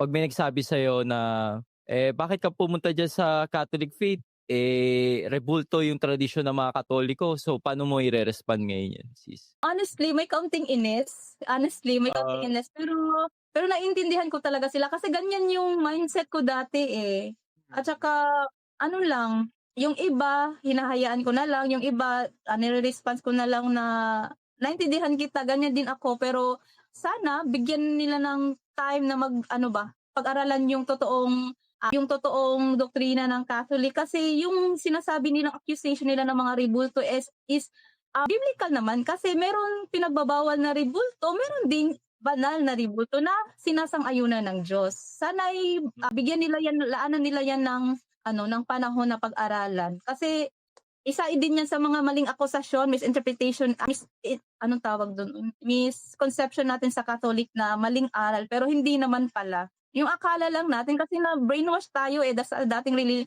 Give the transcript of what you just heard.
pag may nagsabi sa'yo na, eh, bakit ka pumunta diyan sa Catholic faith? Eh, rebulto yung tradisyon ng mga Katoliko. So, paano mo ire-respond ngayon yan, sis? Honestly, may kaunting inis. Honestly, may Ah. kaunting inis. Pero, pero naiintindihan ko talaga sila kasi ganyan yung mindset ko dati eh. At saka, ano lang, yung iba, hinahayaan ko na lang. Yung iba, uh, nire-response ko na lang na naintindihan kita, ganyan din ako. Pero sana, bigyan nila ng time na mag, ano ba, pag-aralan yung totoong ah, yung totoong doktrina ng Catholic. Kasi yung sinasabi nilang accusation nila ng mga rebulto is is ah, biblical naman. Kasi meron pinagbabawal na rebulto, meron ding banal na rebulto na sinasang-ayunan ng Diyos. Sana ay ah, bigyan nila yan, laanan nila yan ng ano ng panahon na pag-aralan. Kasi isa din yan sa mga maling akusasyon, misinterpretation, ah, mis, eh, anong tawag doon? Misconception natin sa Catholic na maling aral pero hindi naman pala. Yung akala lang natin kasi na brainwash tayo eh das- dating